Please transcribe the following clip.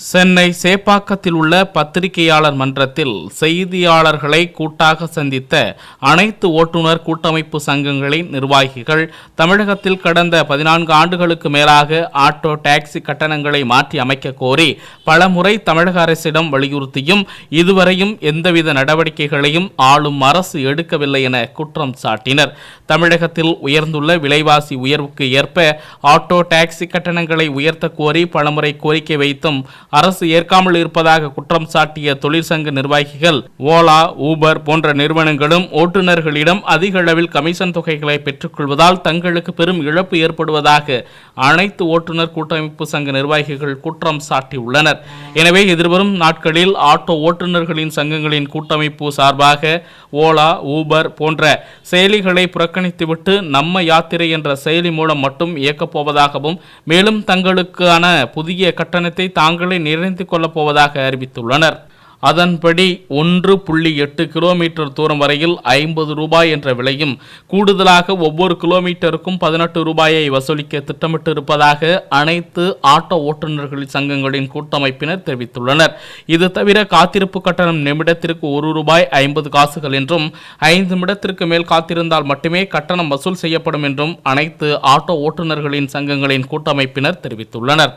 சென்னை சேப்பாக்கத்தில் உள்ள பத்திரிகையாளர் மன்றத்தில் செய்தியாளர்களை கூட்டாக சந்தித்த அனைத்து ஓட்டுநர் கூட்டமைப்பு சங்கங்களின் நிர்வாகிகள் தமிழகத்தில் கடந்த பதினான்கு ஆண்டுகளுக்கு மேலாக ஆட்டோ டாக்ஸி கட்டணங்களை மாற்றி அமைக்க கோரி பலமுறை தமிழக அரசிடம் வலியுறுத்தியும் இதுவரையும் எந்தவித நடவடிக்கைகளையும் ஆளும் அரசு எடுக்கவில்லை என குற்றம் சாட்டினர். தமிழகத்தில் உயர்ந்துள்ள விலைவாசி உயர்வுக்கு ஏற்ப ஆட்டோ டாக்ஸி கட்டணங்களை உயர்த்த கோரி பலமுறை கோரிக்கை வைத்தும் அரசு ஏற்காமல் இருப்பதாக குற்றம் சாட்டிய தொழிற்சங்க நிர்வாகிகள் ஓலா ஊபர் போன்ற நிறுவனங்களும் ஓட்டுநர்களிடம் அதிக அளவில் கமிஷன் தொகைகளை பெற்றுக்கொள்வதால் தங்களுக்கு பெரும் இழப்பு ஏற்படுவதாக அனைத்து ஓட்டுநர் கூட்டமைப்பு சங்க நிர்வாகிகள் குற்றம் சாட்டியுள்ளனர். எனவே எதிர்வரும் நாட்களில் ஆட்டோ ஓட்டுநர்களின் சங்கங்களின் கூட்டமைப்பு சார்பாக ஓலா ஊபர் போன்ற செயலிகளை புறக்கணித்துவிட்டு நம்ம யாத்திரை என்ற செயலி மூலம் மட்டும் இயக்கப் போவதாகவும் மேலும் தங்களுக்கான புதிய கட்டணத்தை தாங்களே நிறைந்து கொள்ளப் போவதாக அறிவித்துள்ளனர். அதன்படி ஒன்று புள்ளி எட்டு கிலோமீட்டர் தூரம் வரையில் ஐம்பது ரூபாய் என்ற விலையும் கூடுதலாக ஒவ்வொரு கிலோமீட்டருக்கும் பதினெட்டு ரூபாயை வசூலிக்க திட்டமிட்டு இருப்பதாக அனைத்து ஆட்டோ ஓட்டுநர்கள் சங்கங்களின் கூட்டமைப்பினர் தெரிவித்துள்ளனர். இது தவிர காத்திருப்பு கட்டணம் நிமிடத்திற்கு ஒரு ரூபாய் ஐம்பது காசுகள் என்றும் ஐந்து நிமிடத்திற்கு மேல் காத்திருந்தால் மட்டுமே கட்டணம் வசூல் செய்யப்படும் என்றும் அனைத்து ஆட்டோ ஓட்டுநர்களின் சங்கங்களின் கூட்டமைப்பினர் தெரிவித்துள்ளனர்.